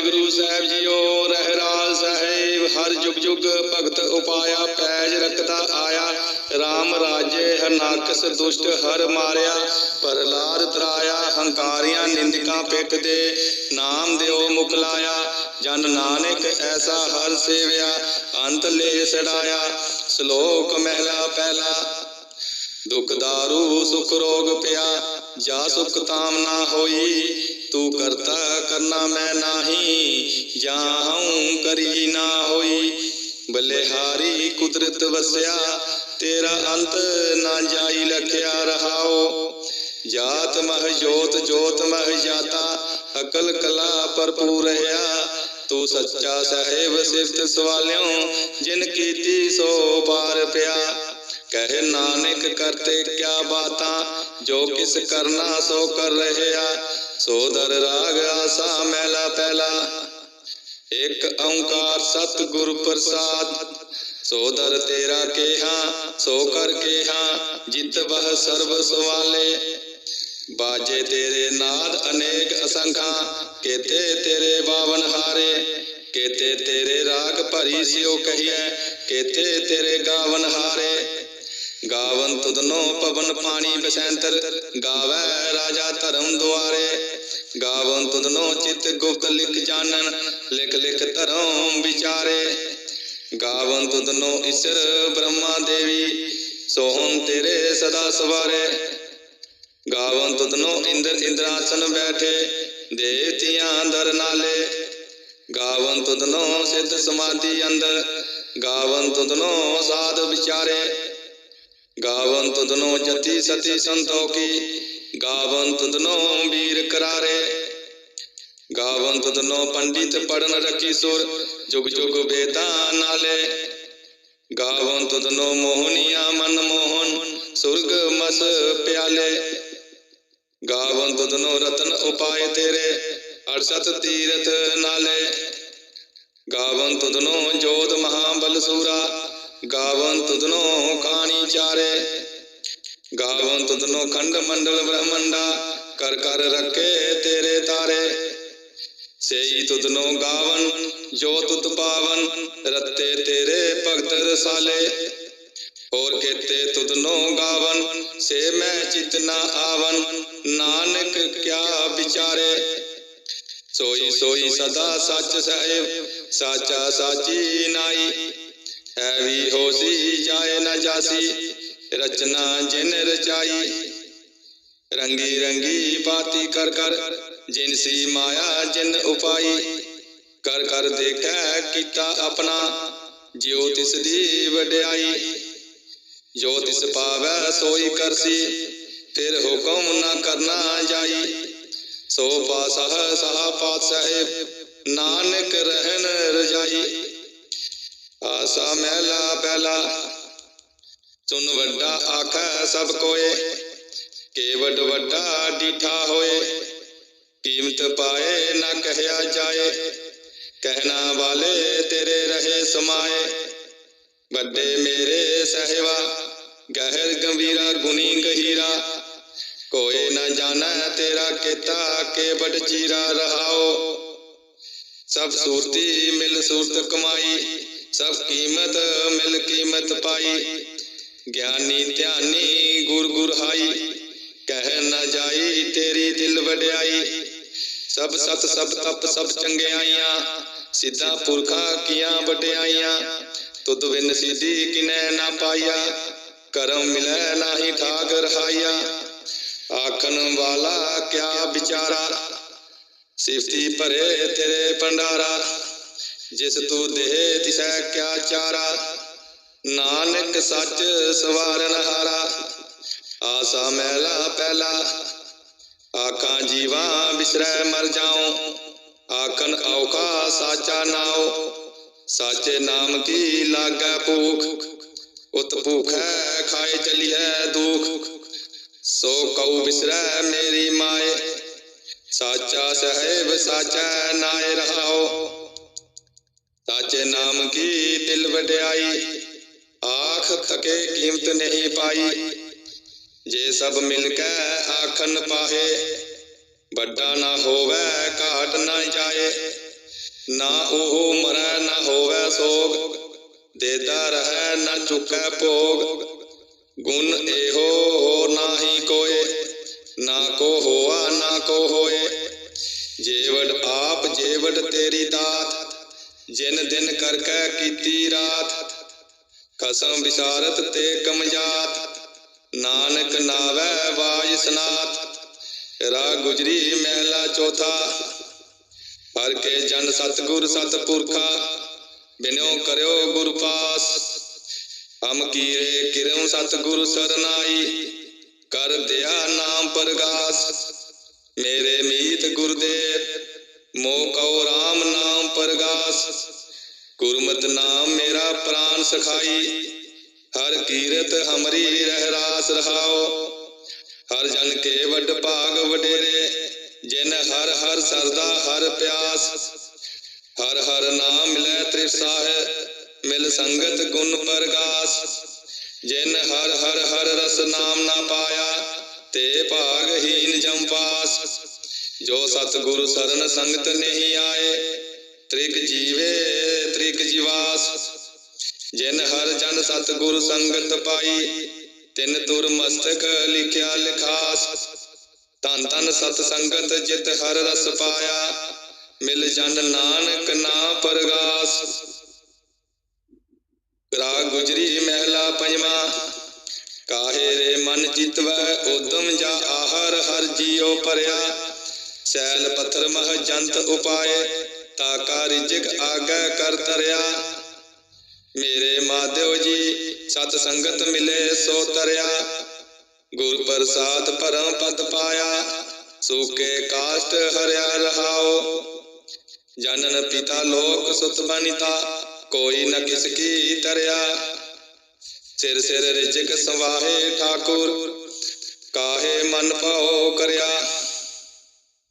ਵਾਹਿਗੁਰੂ ਸਾਹਿਬ JIO ਰਹਿਰਾਜ ਸਾਹਿਬ, ਹਰ ਜੁਗ ਜੁਗ ਭਗਤ ਉਪਾਇਆ, ਪੈਜ ਰਖਦਾ ਆਇਆ। RAM ਰਾਜੇ ਹਰਨਾਕਸ ਦੁਸ਼ਟ ਹਰ ਮਾਰਿਆ ਪ੍ਰਹਲਾਦ ਤਰਾਇਆ, ਹੰਕਾਰੀਆਂ ਨਿੰਦਕਾਂ ਪਿੱਟ ਦੇ ਨਾਮ ਦਿਓ ਮੁਕਲਾਇਆ ਜਨ ਨਾਨਕ ਐਸਾ ਹਰ ਸੇਵਿਆ, ਅੰਤ ਲੈ ਛੜਾਇਆ ਸ਼ਲੋਕ ਮਹਿਲਾ ਪਹਿਲਾ, ਦੁਖ ਦਾਰੂ, ਸੁਖ ਰੋਗ ਪਿਆ। ਜਾ ਸੁਖ ਤਾਮ ਨਾ ਹੋਈ, ਤੂੰ ਕਰਤਾ ਕਰਨਾ ਮੈਂ ਨਾਹੀ ਜਾਂ ਹਉ ਕਰੀ ਨਾ ਹੋਈ। ਬਲਿਹਾਰੀ ਕੁਦਰਤ ਵਸਿਆ, ਤੇਰਾ ਅੰਤ ਨਾ ਜਾਈ ਲਖਿਆ ਰਹਾਓ। ਜਾਤ ਮਹ ਜੋਤ ਜੋਤ ਮਹ ਜਾਤਾ, ਅਕਲ ਕਲਾ ਭਰਪੂਰ ਰਹਾ ਤੂੰ ਸੱਚਾ ਸਹਿਬ ਸਿਫਤ ਸਵਾਲਿਓ, ਜਿਨ ਕੀਤੀ ਸੋ ਪਾਰ ਪਿਆ। ਕਹੇ ਨਾਨਕ ਕਰਤੇ ਕਿਆ ਬਾਤਾਂ, ਜੋ ਕਿਸ ਕਰਨਾ ਸੋ ਕਰ ਰਹਿਆ। ਸੋ ਦਰ ਰਾਗ ਆਸਾ ਮਹਿਲਾ ਪਹਿਲਾ ਇੱਕ ਓੰਕਾਰ ਸਤ ਗੁਰ ਪ੍ਰਸਾਦ। ਸੋ ਦਰ ਤੇਰਾ ਕੇਹਾ, ਸੋ ਕਰ ਕੇਹਾ, ਜਿਤ ਬਹ ਸਰਬ ਸਵਾਲੇ ਬਾਜੇ ਤੇਰੇ ਨਾਦ ਅਨੇਕ ਅਸੰਖਾਂ, ਕੇਤੇ ਤੇਰੇ ਬਾਵਨ ਹਾਰੇ। ਕੇਤੇ ਤੇਰੇ ਰਾਗ ਭਰੀ ਸਿਓ ਕਹੀਐ, ਕੇਤੇ ਤੇਰੇ ਗਾਵਨ ਹਾਰੇ। ਗਾਵਨ ਤੁਧਨੋ ਪਵਨ ਪਾਣੀ ਬਸੰਤਰ ਗਾਵੈ ਰਾਜਾ ਧਰਮ ਦੁਆਰੇ। ਗਾਵਨ ਤੁਧਨੋ ਚਿਤ ਗੁਪਤ ਲਿਖ ਜਾਣਨ, ਲਿਖ ਲਿਖ ਧਰਮ ਵਿਚਾਰੇ। ਗਾਵਨ ਤੁਧਨੋ ਈਸ਼ਰ ਬ੍ਰਹਮਾ ਦੇਵੀ, ਸੋਹਣ ਤੇਰੇ ਸਦਾ ਸਵਾਰੇ। ਗਾਵਨ ਤੁਧਨੋ ਇੰਦਰ ਇੰਦਰਾਸਨ ਬੈਠੇ ਦੇਵਤਿਆਂ ਦਰ ਨਾਲੇ। ਗਾਵਨ ਤੁਧਨੋ ਸਿੱਧ ਸਮਾਧੀ ਅੰਦਰ, ਗਾਵਨ ਤੁਧਨੋ ਸਾਧ ਵਿਚਾਰੇ। ਗਾਵਨ ਤੁਧਨੋ ਜਤੀ ਸਤੀ ਸੰਤੋਖੀ, ਗਾਵਨ ਤੁਧਨੋ ਵੀਰ ਕਰਾਰੇ। ਗਾਵਨ ਤੁਧਨੋ ਪੰਡਿਤ ਪੜਨ ਰਖੀ ਸੁਰ, ਜੁਗ ਜੁਗ ਵੇਦਾਂ ਨਾਲੇ। ਗਾਵਨ ਤੁਧਨੋ ਮੋਹਨੀਆ ਮਨ ਮੋਹਨ, ਸੁਰਗ ਮਸ ਪਿਆਲੇ। ਗਾਵਨ ਤੁਧਨੋ ਰਤਨ ਉਪਾਏ ਤੇਰੇ ਅਰਸਤ ਤੀਰਥ ਨਾਲੇ। ਗਾਵਨ ਤੁਧਨੋ ਜੋਤ ਮਹਾਬਲ ਸੂਰਾ ਗਾਵਨ ਤੁਧਨੋ ਕਾਣੀ ਚਾਰੇ। ਗਾਵਨ ਤੁਧਨੋ ਖੰਡ ਮੰਡਲ ਬ੍ਰਹਮੰਡਾ, ਕਰ ਕਰ ਰੱਖੇ ਤੇਰੇ ਤਾਰੇ। ਸੇਈ ਤੁਧਨੋ ਗਾਵਨ, ਜੋ ਤੁਤ ਪਾਵਨ, ਰੱਤੇ ਤੇਰੇ ਭਗਤ ਰਸਾਲੇ। ਹੋਰ ਕੇਤੇ ਤੁਧਨੋ ਗਾਵਨ, ਸੇ ਮੈਂ ਚਿਤਨਾ ਆਵਨ, ਨਾਨਕ ਕਿਆ ਵਿਚਾਰੇ। ਸੋਈ ਸੋਈ ਸਦਾ ਸੱਚ ਸਾਹਿਬ, ਸਾਚਾ ਸਾਚੀ ਨਾਈ। ਐਵੀ ਹੋਸੀ ਜਾਏ ਨਾ ਜਾਸੀ, ਰਚਨਾ ਜਿਨ ਰਚਾਈ। ਰੰਗੀ ਰੰਗੀ ਬਾਤੀ ਕਰ ਕਰ, ਜਿਨ ਸੀ ਮਾਇਆ ਜਿਨ ਉਪਾਈ। ਕਰ ਕਰ ਦੇਖੈ ਕੀਤਾ ਆਪਣਾ, ਜਿਉ ਤਿਸ ਦੀ ਵਡਿਆਈ। ਜੋ ਤਿਸ ਪਾਵੈ ਸੋਈ ਕਰਸੀ ਫਿਰ ਹੁਕਮ ਨਾ ਕਰਨਾ ਜਾਈ। ਸੋ ਪਾਸਹ ਸਹਾ ਪਾਤਸ਼ਾਹ, ਨਾਨਕ ਰਹਿਨ ਰਜਾਈ। ਆਸਾ ਮਹਿਲਾ ਪਹਿਲਾ ਸੁਨ ਵੱਡਾ ਆਖੈ ਸਭ ਕੋਏ ਕੇਵਡ ਵੱਡਾ ਡੀਠਾ ਹੋਏ। ਕੀਮਤ ਪਾਏ ਨਾ ਕਹਿਆ ਜਾਏ, ਕਹਿਣਾ ਵਾਲੇ ਤੇਰੇ ਰਹੇ ਸਮਾਏ। ਵੱਡੇ ਮੇਰੇ ਸਹਿਵਾ, ਗਹਿਰ ਗੰਭੀਰਾ ਗੁਣੀ ਗਹੀਰਾ। ਕੋਏ ਨਾ ਜਾਣਾ ਤੇਰਾ ਕੀਤਾ, ਕੇਵਟ ਚੀਰਾ ਰਹਾਓ। ਸਭ ਸੂਰਤੀ ਮਿਲ ਸੂਰਤ ਕਮਾਈ। ਸਭ ਕੀਮਤ ਮਿਲ ਕੀਮਤ ਪਾਈ। ਗਿਆਨੀ ਧਿਆਨੀ ਗੁਰ ਗੁਰ ਹਾਈ। ਕਹਿ ਨਾ ਜਾਈ ਤੇਰੀ ਦਿਲ ਵਡਿਆਈ। ਸਭ ਸਤ ਸਭ ਤਪ ਸਭ ਚੰਗਿਆਈਆਂ। ਸਿੱਧਾ ਪੁਰਖਾ ਕੀਆਂ ਵਡਿਆਈਆਂ। ਤੁਧ ਬਿਨ ਸਿੱਧੀ ਕਿਨੈ ਨਾ ਪਾਈਆ ਕਰਮ ਮਿਲੈ ਨਾਹੀ ਠਾਕ ਰਹਾਈਆ ਆਖਣ ਵਾਲਾ ਕਿਆ ਵਿਚਾਰਾ? ਸਿਫਤੀ ਭਰੇ ਤੇਰੇ ਭੰਡਾਰਾ। ਜਿਸ ਤੂੰ ਦੇ ਤਿਸੈ ਕਿਆ ਚਾਰਾ, ਨਾਨਕ ਸੱਚ ਸਵਾਰਨ ਹਾਰਾ। ਆਸਾ ਮਹਿਲਾ ਪਹਿਲਾ, ਆਖਾਂ ਜੀਵਾ ਬਿਸਰੈ ਮਰ ਜਾਉ। ਆਖਣ ਔਖਾ ਸਾਚਾ ਨਾਉ, ਸਾਚੇ ਨਾਮ ਕੀ ਲਾਗੈ ਭੂਖ? ਉਤ ਭੂਖੈ ਖਾਏ ਚਲੀਐ ਦੁਖ। ਸੋ ਕਉ ਬਿਸਰੈ ਮੇਰੀ ਮਾਏ, ਸਾਚਾ ਸਹਿਬ ਸਾਚਾ ਨਾਏ ਰਹਾਓ ਸਾਚੇ ਨਾਮ ਕੀ ਦਿਲ ਵਡਿਆਈ? ਆਖ ਥਕੇ ਕੀਮਤ ਨਹੀਂ ਪਾਈ। ਜੇ ਸਭ ਮਿਲ ਕੇ ਆਖਨ ਪਾਹੇ, ਵੱਡਾ ਨਾ ਹੋਵੇ, ਘਾਟ ਨਾ ਜਾਏ। ਨਾ ਉਹ ਮਰੈ, ਨਾ ਹੋਵੈ ਸੋਗ। ਦੇਦਾ ਰਹੈ, ਨਾ ਚੁਕੈ ਭੋਗ। ਗੁਣ ਇਹੋ ਹੋ ਨਾਹੀ ਕੋਏ। ਨਾ ਕੋ ਹੋਆ, ਨਾ ਕੋ ਹੋਏ। ਜੇਵੜ ਆਪ ਜੇਵੜ ਜਿਨ ਦਿਨ ਕਰਕੇ ਕੀਤੀ ਰਾਤ, ਕਸਮ ਵਿਸਾਰਤ ਤੇ ਕਮਜਾਤ। ਨਾਨਕ ਨਾਵੈ ਵਾਜ ਰਾ ਗੁਜਰੀ ਮਹਿਲਾ ਚੌਥਾ। ਹਰ ਕੇ ਜਨ ਸਤਗੁਰ ਸਤਪੁਰਖਾ ਬਿਨੋ ਕਰਿਓ ਗੁਰ ਪਾਸ। ਹਮ ਕੀਰੇ ਕਿਰਮ ਸਤਗੁਰ ਸਰਨਾਈ, ਕਰ ਦਿਆ ਨਾਮ ਪ੍ਰਗਾਸ। ਮੇਰੇ ਮੀਤ ਗੁਰਦੇਵ ਮੋਹ ਕਉ ਰਾਮ ਨਾਮ ਪ੍ਰਗਾਸ। ਗੁਰਮਤਿ ਨਾਮ ਮੇਰਾ ਪ੍ਰਾਨ ਸਖਾਈ। ਹਰ ਕੀਰਤ ਹਮਰੀ ਰਹਿ ਰਾਸ ਰਹਾਓ। ਹਰ ਜਨ ਕੇ ਵੱਡ ਭਾਗ ਵਡੇਰੇ, ਜਿਨ ਹਰ ਹਰ ਸਰਦਾ ਹਰ ਪਿਆਸ। ਹਰ ਹਰ ਨਾਮ ਮਿਲੈ ਤ੍ਰਿਸ਼ਾਹ ਮਿਲ ਸੰਗਤ ਗੁਣ ਪਰਗਾਸ। ਜਿਨ ਹਰ ਹਰ ਹਰ ਰਸ ਨਾਮ ਨਾ ਪਾਇਆ, ਤੇ ਭਾਗਹੀਨ ਜੰਪਾਸ ਜੋ ਸਤਿਗੁਰ ਸਰਨ ਸੰਗਤ ਨਹੀਂ ਆਏ, ਤ੍ਰਿਕ ਜੀਵੇ, ਤ੍ਰਿਕ ਜੀਵਾਸ। ਜਿਨ ਹਰ ਜਨ ਸਤਿਗੁਰ ਸੰਗਤ ਪਾਈ, ਤਿਨ ਤੁਰ ਮਸਤਕ ਲਿਖਿਆ ਲਿਖਾਸ। ਧੰਨ ਧੰਨ ਸਤ ਸੰਗਤ ਜਿਤ ਹਰ ਰਸ ਪਾਇਆ, ਮਿਲ ਜਨ ਨਾਨਕ ਨਾ ਪਰਗਾਸ। ਰਾਗ ਗੁਜਰੀ ਮਹਿਲਾ ਪੰਜਵਾ, ਕਾਹੇ ਰੇ ਮਨ ਚਿਤਵੈ ਉਦਮ ਜਾ ਆਹਰ ਹਰ ਜੀਉ ਪਰਿਆ। ਸੈਲ ਪੱਥਰ ਮਹ ਜੰਤ ਉਪਾਏ ਤਾਕਾ ਰਿਜਕ ਆਗੈ ਕਰ ਤਰਿਆ ਮੇਰੇ ਮਾਧਿਓ ਜੀ ਸਤ ਸੰਗਤ ਮਿਲੇ ਸੋ ਤਰਿਆ ਗੁਰ ਪ੍ਰਸਾਦ ਪਰਮ ਪਦ ਪਾਇਆ ਸੂਕੇ ਕਾਸ਼ਟ ਹਰਿਆ ਰਹਾਓ ਜਨਨ ਪਿਤਾ ਲੋਕ ਸੁਤ ਬਨਿਤਾ ਕੋਈ ਨ ਕਿਸ ਕੀ ਤਰਿਆ ਸਿਰ ਸਿਰ ਰਿਜਕ ਸਵਾਹੇ ਠਾਕੁਰ ਕਾਹੇ ਮਨ ਭਾਉ ਕਰਿਆ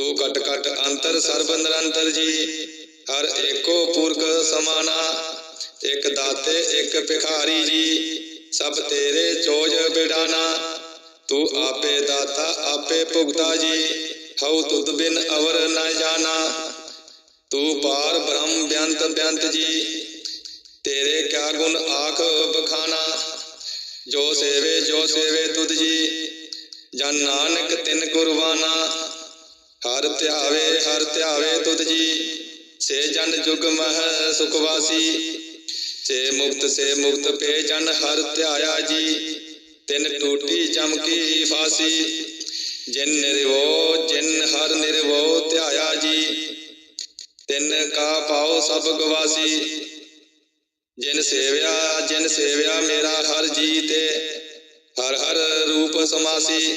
ਤੂੰ ਕਟ ਕਟ ਅੰਤਰ ਸਰਬ ਨਿਰੰਤਰ ਜੀ। ਹਰ ਏਕੋ ਪੁਰਖ ਸਮਾਨਾ, ਇਕ ਦਾਤੇ, ਇਕ ਭਿਖਾਰੀ ਜੀ। ਸਭ ਤੇਰੇ ਚੋਜ ਬਿਡਾਨਾ, ਤੂੰ ਆਪੇ ਦਾਤਾ, ਆਪੇ ਭੁਗਤਾ ਜੀ। ਹਉ ਤੁਧ ਬਿਨ ਅਵਰ ਨ ਜਾਣਾ, ਤੂੰ ਪਾਰ ਬ੍ਰਹਮ ਬਿਅੰਤ ਬਿਅੰਤ ਜੀ। ਤੇਰੇ ਕਿਆ ਗੁਣ ਆਖ ਬਖਾਨਾ, ਜੋ ਸੇਵੇ ਜੋ ਸੇਵੇ ਤੁਧ ਜੀ। ਜਨ ਨਾਨਕ ਤਿਨ ਗੁਰਵਾਨਾ ਹਰ ਧਿਆਵੇ ਹਰ ਧਿਆਵੇ ਤੁਧ ਜੀ। ਸੇ ਜਨ ਜੁਗ ਮਹ ਸੁਖ ਵਾਸੀ। ਸੇ ਮੁਕਤ ਸੇ ਮੁਕਤ ਪੇ ਜਨ ਹਰ ਧਿਆਇਆ ਜੀ। ਤਿਨ ਟੂਟੀ ਚਮਕੀ ਫਾਸੀ। ਜਿਨ ਨਿਰਵੋ, ਜਿਨ ਹਰ ਨਿਰਵੋ ਧਿਆਇਆ ਜੀ। ਤਿਨ ਕਾ ਪਾਉ ਸਭ ਗਵਾਸੀ। ਜਿਨ ਸੇਵਿਆ ਜਿਨ ਸੇਵਿਆ ਮੇਰਾ ਹਰ ਜੀ ਤੇ ਹਰ ਹਰ ਰੂਪ ਸਮਾਸੀ।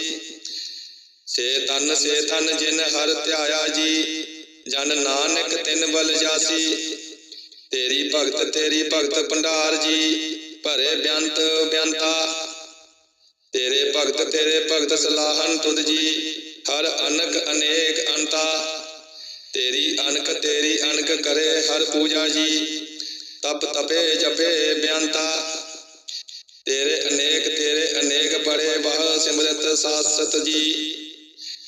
ਸੇ ਤਨ ਸੇ ਤਨ ਜਿਨ ਹਰ ਧਿਆਇਆ ਜੀ, ਜਨ ਨਾਨਕ ਤਿਨ ਬਲ ਜਾਸੀ। ਤੇਰੀ ਭਗਤ ਤੇਰੀ ਭਗਤ ਭੰਡਾਰ ਜੀ, ਭਰੇ ਬਿਆੰਤ ਬਿਆੰਤਾ। ਤੇਰੇ ਭਗਤ ਤੇਰੇ ਭਗਤ ਸਲਾਹਨ ਤੁਧ ਜੀ, ਹਰ ਅਨਕ ਅਨੇਕ ਅੰਤਾ। ਤੇਰੀ ਅਨਕ ਤੇਰੀ ਅਨਕ ਕਰੇ ਹਰ ਪੂਜਾ ਜੀ, ਤਪ ਤਪੇ ਜਪੇ ਬਿਆੰਤਾ। ਤੇਰੇ ਅਨੇਕ ਤੇਰੇ ਅਨੇਕ ਬੜੇ ਬਾਹ ਸਿਮਰਤ ਸਾਸਤ ਜੀ।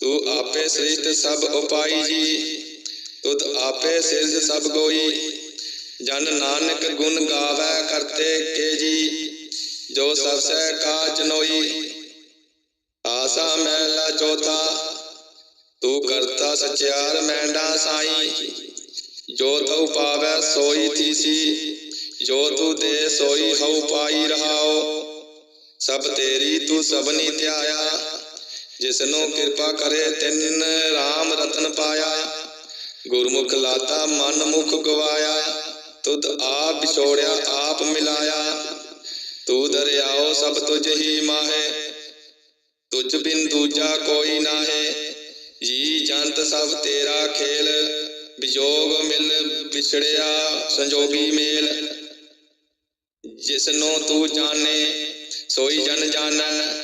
ਤੂੰ ਆਪੇ ਸ੍ਰਿਸ਼ਟ ਸਭ ਉਪਾਈ ਜੀ। ਤੁਧ ਆਪੇ ਸਿਰਜ ਸਭ ਗੋਈ। ਜਨ ਨਾਨਕ ਗੁਣ ਗਾਵੈ ਕਰਤੇ ਕੇ ਜੀ। ਜੋ ਸਭ ਸਹਿ ਕਾਜ ਨੋਈ, ਆਸਾ ਮਹਿਲਾ ਚੌਥਾ। ਤੂੰ ਕਰਤਾ ਸਚਿਆਰ ਮੈਂਡਾ ਸਾਈ। ਜੋ ਤਉ ਪਾਵੈ ਸੋਈ ਥੀਸੀ ਜੋ ਤੂੰ ਦੇ ਸੋਈ ਹਉ ਪਾਈ ਰਹਾਓ ਸਭ ਤੇਰੀ ਤੂੰ ਸਭਨੀ ਧਿਆਇਆ। ਜਿਸਨੂੰ ਕਿਰਪਾ ਕਰੇ ਤਿੰਨ RAM ਰਤਨ ਪਾਇਆ, ਗੁਰਮੁਖ ਲਾਤਾ ਮਨ ਮੁਖ ਗਵਾਇਆ, ਤੁਧ ਆਪ ਵਿਛੋੜਿਆ, ਆਪ ਮਿਲਾਇਆ। ਤੂੰ ਦਰਿਆਓ ਸਭ ਤੁਝ ਹੀ ਮਾਹੇ, ਤੁਝ ਬਿਨ ਦੂਜਾ ਕੋਈ ਨਾਹੇ। ਜੀ ਜੰਤ ਸਭ ਤੇਰਾ ਖੇਲ, ਵਿਜੋਗ ਮਿਲ ਵਿਛੜਿਆ ਸੰਜੋਗੀ ਮੇਲ। ਜਿਸਨੂੰ ਤੂੰ ਜਾਣੇ, ਸੋਈ ਜਨ ਜਾਣੈ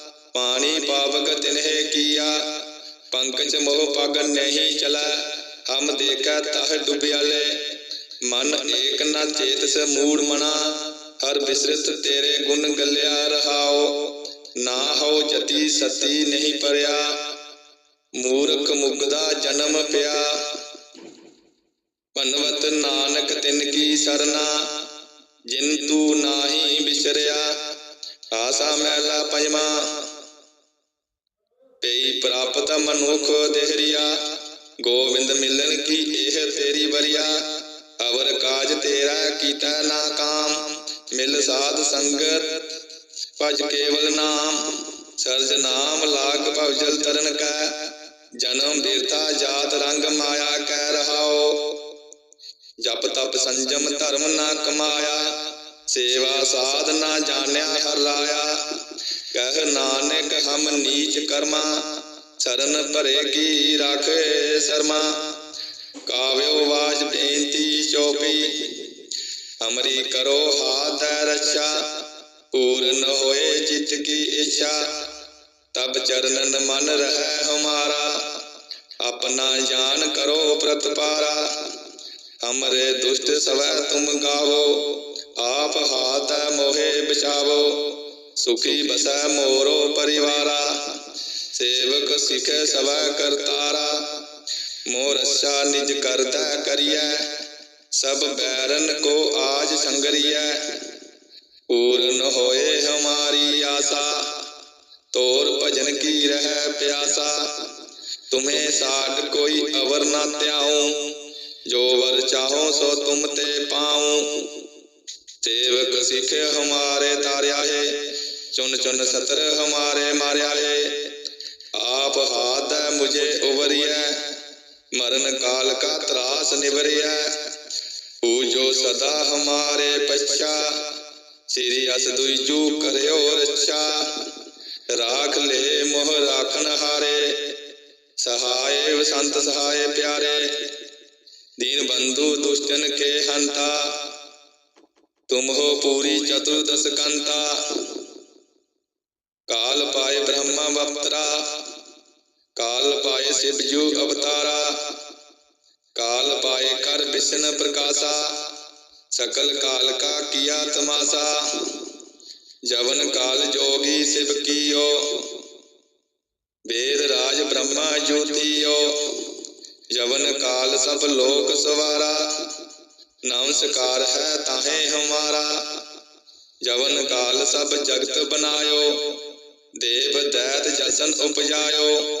ਪਾਣੀ ਪਾਵਕ ਤਿਨਹਿ ਕੀਆ, ਪੰਕਜ ਮੋਹ ਪਗ ਨਹੀਂ ਚਲੈ, ਹਮ ਦੇਖੈ ਤਹ ਡੁਬਿਆਲੇ। ਮਨ ਏਕ ਨਾ ਚੇਤਸ ਮੂੜ ਮਨਾ, ਹਰ ਬਿਸਰਤ ਤੇਰੇ ਗੁਣ ਗੱਲਿਆ ਰਹਾਓ। ਨਾ ਹੋ ਜਤੀ ਸਤੀ ਨਹੀਂ ਪਰਿਆ, ਮੂਰਖ ਮੁਗਦਾ ਜਨਮ ਪਿਆ। ਪਨਵਤ ਨਾਨਕ ਤਿਨ ਕੀ ਸਰਨਾ, ਜਿਨ ਤੂ ਨਾਹੀ ਵਿਸਰਿਆ ਆਸਾ ਮਹਿਲਾ ਪੰਜਵਾ ਪ੍ਰਾਪਤ ਮਨੁਖ ਦੇਹਰੀਆ, ਗੋਵਿੰਦ ਮਿਲਣ ਕੀ ਇਹ ਤੇਰੀ ਬਰੀਆ ਅਵਰ ਕਾਜ ਤੇਰਾ ਕੀਤਾ ਨਾ ਕਾਮ ਮਿਲ ਸਾਧ ਸੰਗਤ ਭਜ ਕੇਵਲ ਨਾਮ। ਸਰਜ ਨਾਮ ਲਾਗ ਭਵਜਲ ਤਰਨ ਕੈ, ਜਨਮ ਬੀਰਤਾ ਜਾਤ ਰੰਗ ਮਾਇਆ ਕਹਿ ਰਹਾਓ ਜਪ ਤਪ ਸੰਜਮ ਧਰਮ ਨਾ ਕਮਾਇਆ, ਸੇਵਾ ਸਾਧ ਨਾ ਜਾਣਿਆ ਹਰ ਲਾਇਆ। ਕਹਿ ਨਾਨਕ ਹਮ ਨੀਚ ਕਰਮਾ ਸਰਨ ਭਰੇ ਕੀ ਰਾਖੇ ਸ਼ਰਮਾ? ਕਾਵਿਓ ਵਾਜ ਬੇਨਤੀ ਚੋਪੀ ਹਮਰੀ ਕਰੋ ਹਾਥ ਰੱਛਾ, ਪੂਰਨ ਹੋਏ ਚਿਤ ਕੀ ਇੱਛਾ। ਤਬ ਚਰਨਨ ਮਨ ਰਹਿ ਹਮਾਰਾ, ਆਪਣਾ ਜਾਨ ਕਰੋ ਪ੍ਰਤਪਾਰਾ ਹਮਰੇ ਦੁਸ਼ਟ ਸਵੈ ਤੁਮ ਗਾਵੋ, ਆਪ ਹਾਥ ਮੋਹੇ ਬਚਾਵੋ। ਸੁਖੀ ਬਸੈ ਮੋਰੋ ਪਰਿਵਾਰਾ। ਸੇਵਕ ਸਿਖੈ ਸਵੈ ਕਰਤਾਰਾ ਮੋਰ ਅੱਛਾ ਨਿਜ ਕਰਤਾ ਕਰੀਐ, ਸਭ ਬੈਰਨ ਕੋ ਆਜ ਸੰਗਰੀਐ। ਪੂਰਨ ਹੋਏ ਹਮਾਰੀ ਆਸਾ, ਤੋਰ ਭਜਨ ਕੀ ਰਹਿ ਪਿਆਸਾ। ਤੁਮੇ ਸਾਡ ਕੋਈ ਅਵਰ ਨਾ ਧਿਆਉ, ਜੋ ਵਰ ਚਾਹੋ ਸੋ ਤੁਮ ਤੇ ਪਾਉ। ਸੇਵਕ ਸਿਖ ਹਮਾਰੇ ਤਾਰਿਆ ਹੈ ਚੁਨ ਚੁਨ ਸਤਰ ਹਮਾਰੇ ਮਾਰਿਆ ਹੈ आप हाथ है मुझे उबरिया मरण काल का त्रास निबरिया वो जो सदा हमारे पश्चा श्री अस दुईजू करयो रक्षा राख ले मोह राखन हारे सहाय संत सहाय प्यारे दीन बंधु दुष्टन के हंता तुम हो पूरी चतुर्दश कंता काल पाए ब्रह्मा वक्तरा ਕਾਲ ਪਾਏ ਸਿਬਜੂ ਅਵਤਾਰਾ, ਕਾਲ ਪਾਏ ਕਰ ਬਿਸ਼ਨ ਪ੍ਰਕਾਸ਼ਾ, ਸਕਲ ਕਾਲ ਕਾ ਕੀਆ ਤਮਾਸਾ, ਜਵਨ ਕਾਲ ਜੋਗੀ ਸਿਵ ਕੀਓ, ਵੇਦ ਰਾਜ ਬ੍ਰਹਮਾ ਜੋਤੀਓ, ਜਵਨ ਕਾਲ ਸਭ ਲੋਕ ਸਵਾਰਾ, ਨਮਸਕਾਰ ਹੈ ਤਾਹੇ ਹਮਾਰਾ, ਜਵਨ ਕਾਲ ਸਭ ਜਗਤ ਬਨਾਇਓ ਦੇਵ ਦੈਤ ਜਸਨ ਉਪਜਾਇਓ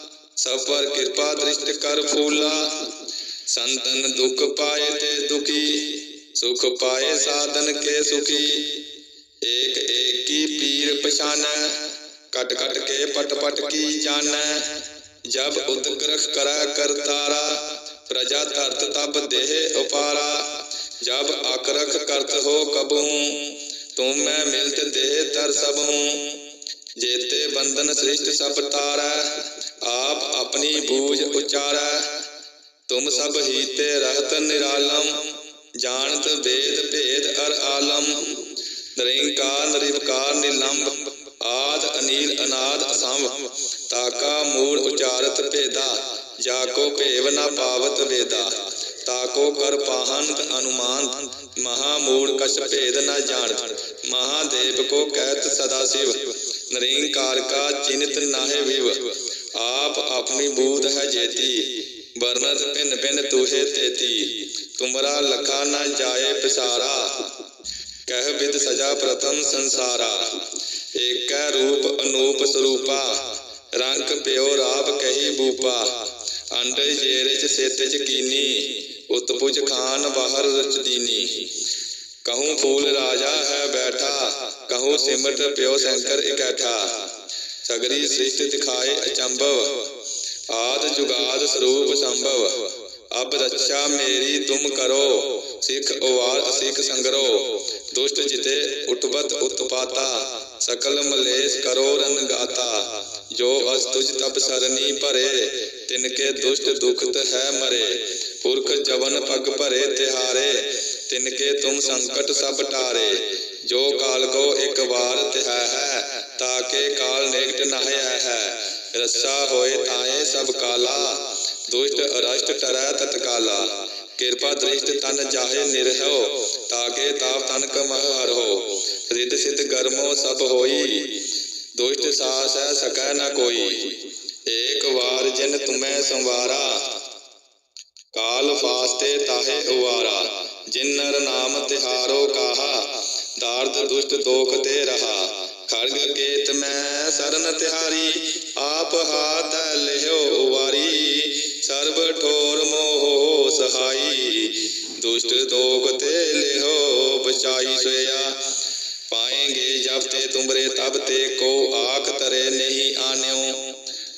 ਸਭ ਪਰ ਕਿਰਪਾ ਦ੍ਰਿਸ਼ਟ ਕਰ ਫੂਲਾ ਸੰਤਨ ਦੁਖ ਪਾਏ ਤੇ ਦੁਖੀ ਸੁਖ ਪਾਏ ਸਾਧਨ ਕੇ ਸੁਖੀ ਏਕ ਏਕ ਕੀ ਪੀਰ ਪਛਾਨੈ ਕਟ ਕਟ ਕੇ ਪਟ ਪਟ ਕੀ ਜਾਣੈ ਜਬ ਉਦਗ੍ਰਖ ਕਰੈ ਕਰਤਾਰਾ ਪ੍ਰਜਾ ਧਰਤ ਤਬ ਦੇਹ ਉਪਾਰਾ ਜਬ ਅਕਰਖ ਕਰਤ ਹੋ ਕਬਹੂ ਤੁਮ ਮੈਂ ਮਿਲਤ ਦੇਹ ਤਰ ਸਭ ਹੂੰ ਜੇਤੇ ਬੰਧਨ ਸ੍ਰਿਸ਼ਟ ਸਭ ਤਾਰੈ ਆਪ ਆਪਣੀ ਬੂਝ ਉਚਾਰੈ, ਤੁਮ ਸਭ ਹੀ ਤੇ ਰਹਤ ਨਿਰਾਲਮ, ਜਾਣਤ ਵੇਦ ਭੇਦ ਅਰ ਆਲਮ, ਨਿਰੰਕਾਰ ਨਿਰਵਕਾਰ ਨਿਲੰਬ, ਆਦ ਅਨੀਲ ਅਨਾਦ ਅਸੰਭ ਤਾਕਾ ਮੂਲ ਉਚਾਰਤ ਭੇਦਾ ਜਾ ਕੋ ਭੇਵ ਨਾ ਪਾਵਤ ਵੇਦਾ, ਤਾਕੋ ਕਰ ਪਾਹਨ ਅਨੁਮਾਨ, ਮਹਾ ਮੂਲ ਕਛ ਭੇਦ ਨਾ ਜਾਣਤ, ਮਹਾਦੇਵ ਕੋ ਕਹਿਤ ਸਦਾ ਸਿਵ, ਨਿਰੰਕਾਰ ਕਾ ਚਿਨਤ ਨਾਹਿ ਵਿਵ ਆਪ ਆਪਣੀ ਬੂਧ ਹੈ ਜੇਤੀ ਵਰਨਤ ਭਿੰਨ ਭਿੰਨ ਤੂਹੇ ਤੇਤੀ ਤੁਮਰਾ ਲਖਾ ਨ ਜਾਏ ਪਿਸਾਰਾ ਕਹਿ ਵਿਦ ਸਜਾ ਪ੍ਰਥਮ ਸੰਸਾਰਾ ਏਕੈ ਰੂਪ ਅਨੂਪ ਸਰੂਪਾ ਰੰਗ ਪਿਓ ਰਾਪ ਕਹੀ ਬੂਪਾ ਅੰਡੇ ਜੇਰੇ ਚ ਸੇਤੇ ਚ ਕੀਨੀ ਉਤਪੁਜ ਖਾਨ ਬਾਹਰ ਰਚ ਦੀਨੀ ਕਹੂੰ ਫੂਲ ਰਾਜਾ ਹੈ ਬੈਠਾ ਕਹੂੰ ਸਿਮਟ ਪਿਓ ਸ਼ੰਕਰ ਇਕੈਠਾ ਸਗਰੀ ਸ੍ਰਿਸ਼ਟ ਦਿਖਾਏ ਅਚੰਭਵ, ਆਦ ਜੁਗਾਦ ਸਰੂਪ ਸੰਭਵ। ਅਬ ਰੱਛਾ ਮੇਰੀ ਤੁਮ ਕਰੋ, ਸਿੱਖ ਉਵਾਰ ਅਸਿੱਖ ਸੰਗਰੋ। ਦੁਸ਼ਟ ਜਿਤੇ ਉਠਬਤ ਉਤਪਾਤਾ, ਸਕਲ ਮਲੇਸ਼ ਕਰੋ ਰਨ ਗਾਤਾ। ਜੋ ਅਸ ਤੁਜ ਤਬ ਸਰਨੀ ਭਰੇ, ਤਿਨ ਕੇ ਦੁਸ਼ਟ ਦੁਖਤ ਹੈ ਮਰੇ। ਪੁਰਖ ਜਵਨ ਪਗ ਭਰੇ ਤਿਹਾਰੇ, ਤਿਨ ਕੇ ਤੁਮ ਸੰਕਟ ਸਭ ਟਾਰੇ। ਜੋ ਕਾਲ ਕੋ ਇੱਕ ਵਾਰ ਤਿਹਾ ਹੈ ਤਾਕੇ ਕਾਲ ਨੇਕਟ ਨਹਿ ਹੈ, ਰੱਸਾ ਹੋਏ ਤਾਏ ਸਭ ਕਾਲਾ, ਦੁਸ਼ਟ ਅਰਸ਼ਟ ਟਰੈ ਤਤਕਾਲਾ ਕਿਰਪਾ ਦ੍ਰਿਸ਼ਟ ਤਨ ਜਾਹੇ ਨਿਰਹੋ ਤਾਕੇ ਤਾਪ ਤਨ ਕਮਹ ਹਰੋ ਰਿੱਧ ਸਿੱਧ ਗਰਮੋ ਸਭ ਹੋਈ, ਦੁਸ਼ਟ ਸਾਸ ਹੈ ਸਕੈ ਨ ਕੋਈ। ਏਕ ਵਾਰ ਜਿਨ ਤੁਮੈ ਸੰਵਾਰਾ, ਕਾਲ ਫਾਸਤੇ ਤਾਹੇ ਉਵਾਰਾ। ਜਿਨ ਨਰ ਨਾਮ ਤਿਹਾਰੋ ਕਾਹਾ ਦਾਰਦ ਦੁਸ਼ਟ ਦੋਖ ਤੇ ਰਹਾ। ਖੜਗ ਕੇਤ ਮੈਂ ਸਰਨ ਤਿਹਾਰੀ, ਆਪ ਹਾਥ ਲਿਓ ਉਵਾਰੀ ਸਰਬ ਠੋਰ ਮੋਹ ਸਹਾਈ, ਦੁਸ਼ਟ ਦੋਖ ਤੇ ਲਿਓ ਬਚਾਈ ਸੋਇਆ। ਪਾਏਗੇ ਜਬ ਤੇ ਤੁਮਰੇ ਤਬ ਤੇ ਕੋ ਆਖ ਤਰੇ ਨਹੀਂ ਆਨਿਓ।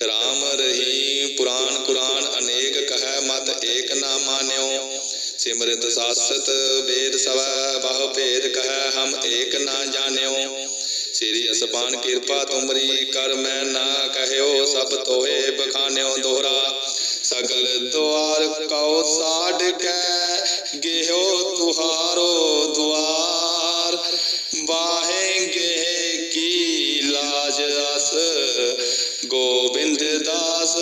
ਰਾਮ ਰਹੀ ਪੁਰਾਨ ਕੁਰਾਨ, ਅਨੇਕ ਕਹੈ ਮਤ ਏਕ ਨਾ ਮਾਨਿਓ। ਸਿਮਰਤ ਸਾਸਤ ਵੇਦ ਸਵੈ, ਬਹੁ ਭੇਦ ਕਹੈ ਹਮ ਏਕ ਨਾ ਜਾਣਿਓ। ਸ੍ਰੀ ਅਸਪਾਨ ਕਿਰਪਾ ਤੁਮਰੀ ਕਰ ਮੈਂ ਨਾ ਕਹਿਓ, ਸਭ ਤੋਏ ਬਖਾਨਿਓ ਦੋਹਰਾ। ਸਗਲ ਦੁਆਰ ਕਉ ਸਾਡ ਕੈ ਗਿਓ ਤੁਹਾਰੋ ਦੁਆਰ। ਵਾਹੇਗੇ ਕੀ ਲਾਜ ਅਸ, ਗੋਬਿੰਦ ਦਾਸ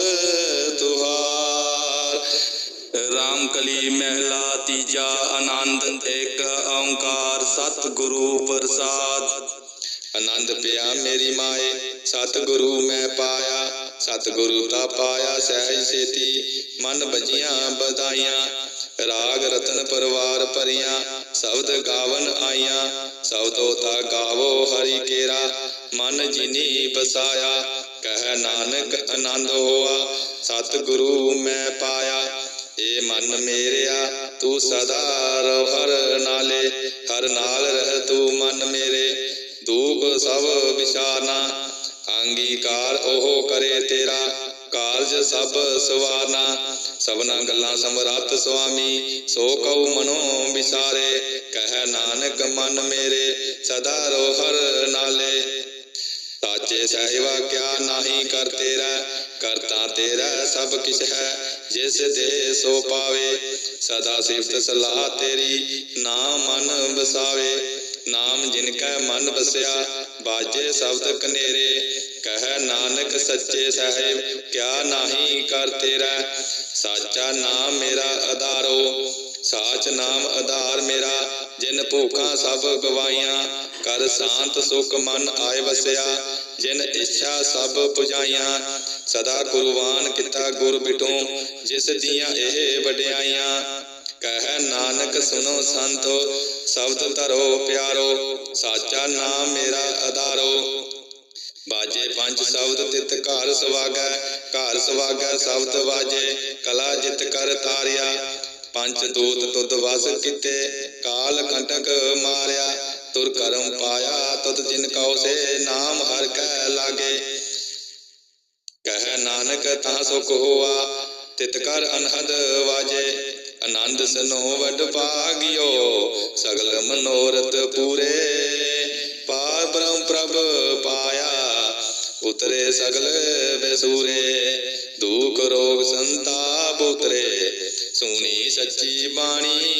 ਰਾਮ ਕਲੀ ਮਹਿਲਾ ਤੀਜਾ ਆਨੰਦ ਇੱਕ ਓੰਕਾਰ ਸਤ ਗੁਰੂ ਪ੍ਰਸਾਦ। ਆਨੰਦ ਪਿਆ ਮੇਰੀ ਮਾਏ ਸਤ ਗੁਰੂ ਮੈਂ ਪਾਇਆ ਸਤ ਗੁਰੂ ਤਾ ਪਾਇਆ ਸਹਿਜ ਸੇਤੀ, ਮਨ ਬਜੀਆਂ ਬਧਾਈਆਂ ਰਾਗ ਰਤਨ ਪਰਵਾਰ ਭਰੀਆਂ, ਸ਼ਬਦ ਗਾਵਨ ਆਈਆਂ ਸਬਦੋ ਤਾ ਗਾਵੋ ਹਰੀ ਕੇਰਾ, ਮਨ ਜਿਨੀ ਬਸਾਇਆ ਕਹਿ ਨਾਨਕ ਆਨੰਦ ਹੋਆ ਸਤ ਗੁਰੂ ਮੈਂ ਪਾਇਆ ਏ ਮਨ ਮੇਰਿਆ, ਤੂੰ ਸਦਾ ਰਹੁ ਹਰ ਨਾਲੇ, ਹਰ ਨਾਲ ਰਹਿ ਤੂੰ ਮਨ ਮੇਰੇ। ਦੂਖ ਸਭ ਵਿਚਾਰਨਾ ਅੰਗੀਕਾਰ ਉਹ ਕਰੇ ਤੇਰਾ, ਕਾਰਜ ਸਭ ਸਵਾਰਨਾ ਸਭਨਾ ਗੱਲਾਂ ਸਮਰੱਥ ਸੁਆਮੀ, ਸੋ ਕਉ ਮਨੋ ਵਿਸਾਰੇ। ਕਹਿ ਨਾਨਕ ਮਨ ਮੇਰੇ, ਸਦਾ ਰੋ ਹਰ ਨਾਲੇ। ਸਾਚੇ ਸਹਿਵਾ ਕਿਆ ਨਾਹੀ ਕਰ ਤੇਰਾ ਕਰਤਾ ਤੇਰਾ ਸਭ ਕਿਛ ਹੈ, ਜਿਸ ਦੇ ਸੋ ਪਾਵੇ। ਸਦਾ ਸਿਫਤ ਸਲਾਹ ਤੇਰੀ ਨਾਮ ਮਨ ਵਸਾਵੇ। ਨਾਮ ਜਿਨ ਕੈ ਮਨ ਵਸਿਆ, ਬਾਜੇ ਸ਼ਬਦ ਕਨੇਰੇ। ਕਹਿ ਨਾਨਕ ਸੱਚੇ ਸਾਹਿਬ, ਕਿਆ ਨਾਹੀ ਕਰ ਤੇਰਾ। ਸਾਚਾ ਨਾਮ ਮੇਰਾ ਆਧਾਰੋ ਸਾਚ ਨਾਮ ਆਧਾਰ ਮੇਰਾ। ਜਿਨ ਭੂਖਾਂ ਸਭ ਗਵਾਈਆਂ ਕਰ ਸ਼ਾਂਤ ਸੁਖ ਮਨ ਆਏ ਵਸਿਆ। ਜਿਨ ਇੱਛਾ ਸਭ ਪੁਜਾਈਆਂ, ਸਦਾ ਗੁਰਵਾਨ ਕੀਤਾ ਗੁਰ ਬਿਟੋ, ਜਿਸ ਦੀਆਂ ਇਹ ਵਡਿਆਈਆਂ। ਕਹਿ ਨਾਨਕ ਸੁਨੋ ਸੰਤੋ, ਸ਼ਬਦ ਧਰੋ ਪਿਆਰੋ, ਸਾਚਾ ਨਾਮ ਮੇਰਾ ਆਧਾਰੋ ਬਾਜੇ ਪੰਜ ਸ਼ਬਦ ਤਿਤ ਘਰ ਸੁਵਾਗੈ ਘਰ ਸੁਵਾਗੈ ਸ਼ਬਦ ਵਾਜੇ, ਕਲਾ ਜਿਤ ਕਰ ਤਾਰਿਆ। ਪੰਜ ਦੂਤ ਤੁਧ ਵਸ ਕੀਤੇ, ਕਾਲ ਕੰਟਕ ਮਾਰਿਆ। ਤੁਰ ਕਰਮ ਪਾਇਆ, ਤੁਧ ਜਿਨ ਕਉ ਸੇ ਨਾਮ ਹਰ ਕੈ ਲਾਗੇ। ਕਹਿ ਨਾਨਕ ਤਾਂ ਸੁਖ ਹੋਆ, ਤਿਤ ਕਰ ਅਨਹਦ ਵਾਜੇ। ਆਨੰਦ ਸਨੋ ਵਡ ਭਾਗਿਓ, ਸਗਲ ਮਨੋਰਥ ਪੂਰੇ। ਪਾਰ ਬ੍ਰਹਮ ਪ੍ਰਭ ਪਾਇਆ, ਉਤਰੇ ਸਗਲ ਬਸੂਰੇ ਦੁਖ ਰੋਗ ਸੰਤਾਪ ਉਤਰੇ, ਸੁਣੀ ਸੱਚੀ ਬਾਣੀ।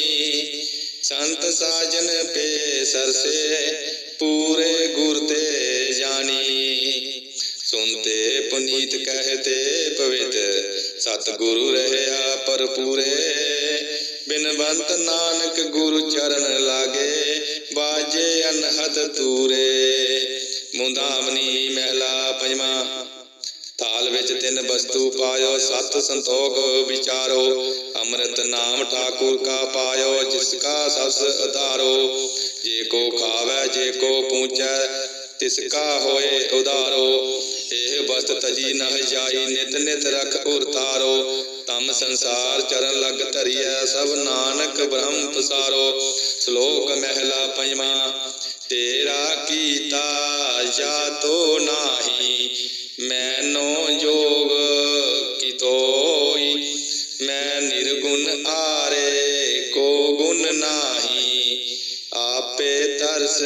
ਸੰਤ ਸਾਜਨ ਪੇ ਸਰਸੇ ਪੂਰੇ ਗੁਰ ਤੇ ਜਾਣੀ। ਸੁਨਤੇ ਪੁਨੀਤ ਕਹਤੇ ਪਵਿੱਤ, ਸਤਿਗੁਰੂ ਰਹਿਆ ਪਰਪੂਰੇ ਬਿਨਵੰਤ ਨਾਨਕ ਗੁਰੂ ਚਰਨ ਲਾਗੇ, ਬਾਜੇ ਅਨਹਦ ਤੂਰੇ ਮੁੰਦਾਵਨੀ ਮਹਿਲਾ ਪੰਜਵਾਂ ਥਾਲ ਵਿੱਚ ਤਿੰਨ ਵਸਤੂ ਪਾਇਓ, ਸਤ ਸੰਤੋਖ ਵਿਚਾਰੋ। ਅੰਮ੍ਰਿਤ ਨਾਮ ਠਾਕੁਰ ਕਾ ਪਾਇਓ, ਜਿਸ ਕਾ ਸਬਸ ਆਧਾਰੋ ਜੇ ਕੋ ਖਾਵੇ, ਜੇ ਕੋ ਪੂਜੈ, ਤਿਸ ਕਾ ਹੋਏ ਉਦਾਰੋ ਇਹ ਵਸਤ ਤਜੀ ਨਹ ਜਾਈ, ਨਿਤ ਨਿਤ ਰਖ ਉਰਤਾਰੋ ਤਮ ਸੰਸਾਰ ਚਰਨ ਲਗ ਧਰੀਐ, ਸਭ ਨਾਨਕ ਬ੍ਰਹਮ ਪਸਾਰੋ। ਸ਼ਲੋਕ ਮਹਿਲਾ ਪੰਜਵਾਂ, ਤੇਰਾ ਕੀਤਾ ਜਾਤੋ ਨਾਹੀ ਮੈਨੋ ਜੋਗ ਕਿਤੋਈ ਮੈਂ ਨਿਰਗੁਣ ਆਰੇ ਕੋ ਗੁਣ ਨਾਹੀ? ਆਪੇ ਤਰਸ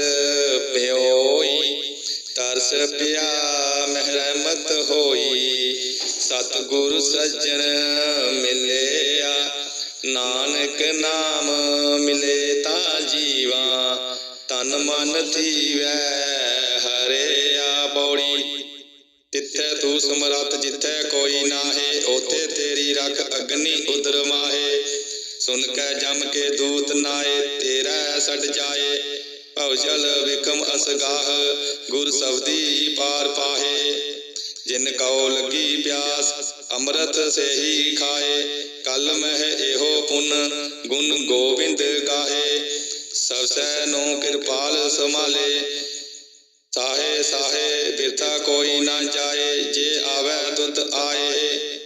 ਪਿਓਈ ਤਰਸ ਪਿਆ ਮਹਿਰਮਤ ਹੋਈ। ਸਤਿਗੁਰ ਸੱਜਣ ਮਿਲਿਆ, ਨਾਨਕ ਨਾਮ ਮਿਲੇ ਤਾਂ ਜੀਵਾ। ਤਨ ਮਨ ਥੀਵੈ, ਹਰਿਆ ਬੌੜੀ ਤਿੱਥੈ ਤੂੰ ਸਮਰੱਥ, ਜਿੱਥੈ ਕੋਈ ਨਾਹੇ ਉਥੇ ਤੇਰੀ ਰਖ ਅਗਨੀ ਉਦਰ ਮਾਹੇ। ਸੁਨ ਕੈ ਜਮ ਕੇ ਦੂਤ ਨਾਏ ਤੇਰਾ ਛੱਡ ਜਾਏ। ਭਵ ਵਿਕਮ ਅਸਗਾਹ, ਗੁਰ ਸਬਦੀ ਪਾਰ ਪਾਹੇ। ਜਿਨ ਕਉ ਲੱਗੀ ਪਿਆਸ, ਅੰਮ੍ਰਿਤ ਸੇਹੀ ਖਾਏ। ਕਲ ਮਹਿ ਇਹੋ ਪੁਨ, ਗੁਣ ਗੋਬਿੰਦ ਗਾਹੇ। ਸਬਸੈ ਨੂੰ ਕਿਰਪਾਲ ਸਮਾਲੇ ਸਾਹੇ ਸਾਹੇ ਬਿਰਥਾ ਕੋਈ ਨਾ ਜਾਏ, ਜੇ ਆਵੇ ਤੁਧ ਆਏ।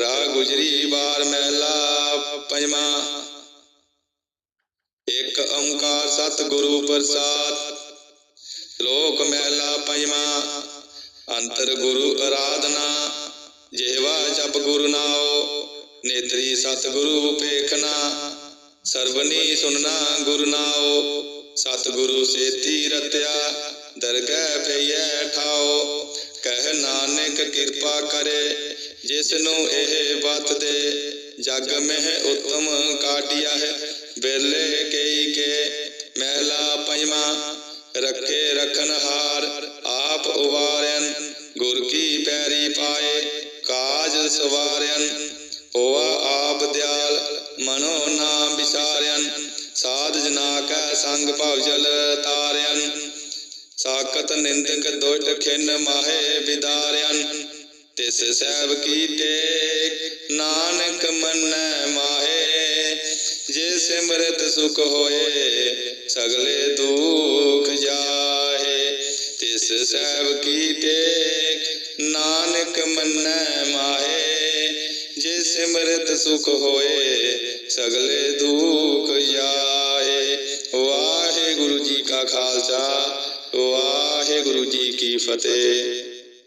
ਰਾਹ ਗੁਜਰੀ ਵਾਰ ਮਹਿਲਾ ਪੰਜਵਾਂ। ਇੱਕ ਓੰਕਾਰ ਸਤਿਗੁਰੂ ਪ੍ਰਸਾਦ। ਲੋਕ ਮਹਿਲਾ ਪੰਜਵਾਂ। ਅੰਤਰ ਗੁਰੂ ਅਰਾਧਨਾ। ਜੇਵਾ ਜਪ ਗੁਰੂ ਨਾਉ, ਨੇਤਰੀ ਸਤਿਗੁਰੂ ਪੇਖਣਾ ਸਰਬਨੀ ਸੁਨਣਾ ਗੁਰੂ ਨਾਉ, ਸਤਿਗੁਰੂ ਸੇਤੀ ਰਤਿਆ। ਦਰਗਹਿ ਪਈਐ ਠਾਓ, ਕਹਿ ਨਾਨਕ ਕਿਰਪਾ ਕਰੇ ਜਿਸ ਨੂੰ ਇਹ ਬਤ ਦੇ। ਜਗ ਮਹਿ ਉਤਮ ਕਾਟਿਆ ਹੈ ਬੇਲੇ ਕਈ ਕੇ, ਮਹਿਲਾ ਪੰਜਵਾਂ ਰੱਖੇ ਰਖਨ ਹਾਰ, ਆਪ ਉਵਾਰਿਆਨ ਗੁਰ ਕੀ ਪੈਰੀ ਪਾਏ, ਕਾਜ ਸਵਾਰਿਆਨ ਹੋਆ ਆਪ ਦਿਆਲ, ਮਨੋ ਨਾਮ ਵਿਚਾਰਿਆਨ ਸਾਧ ਜਨਾ ਕੈ ਸੰਗ ਭਵ ਜਲ ਤਾਰਿਆਨ ਸਾਕਤ ਨਿੰਦਕ ਦੁਸ਼ਟ ਖਿਨ ਮਾਹੇ ਵਿਦਾਰਿਆਨ। ਤਿਸ ਸਹਿਬ ਕੀ ਟੇਕ ਨਾਨਕ ਮੰਨੈ ਮਾਹੇ, ਜੇ ਸਿਮਰਤ ਸੁਖ ਹੋਏ, ਸਗਲੇ ਦੁਖ ਜਾਹੇ। ਤਿਸ ਸਹਿਬ ਕੀ ਟੇਕ ਨਾਨਕ ਮੰਨੈ ਮਾਹੇ, ਜੇ ਸਿਮਰਤ ਸੁਖ ਹੋਏ, ਸਗਲੇ ਦੁਖ ਜਾਹੇ। ਵਾਹਿਗੁਰੂ ਜੀ ਕਾ ਖਾਲਸਾ ਵਾਹਿਗੁਰੂ ਜੀ ਕੀ ਫਤਿਹ।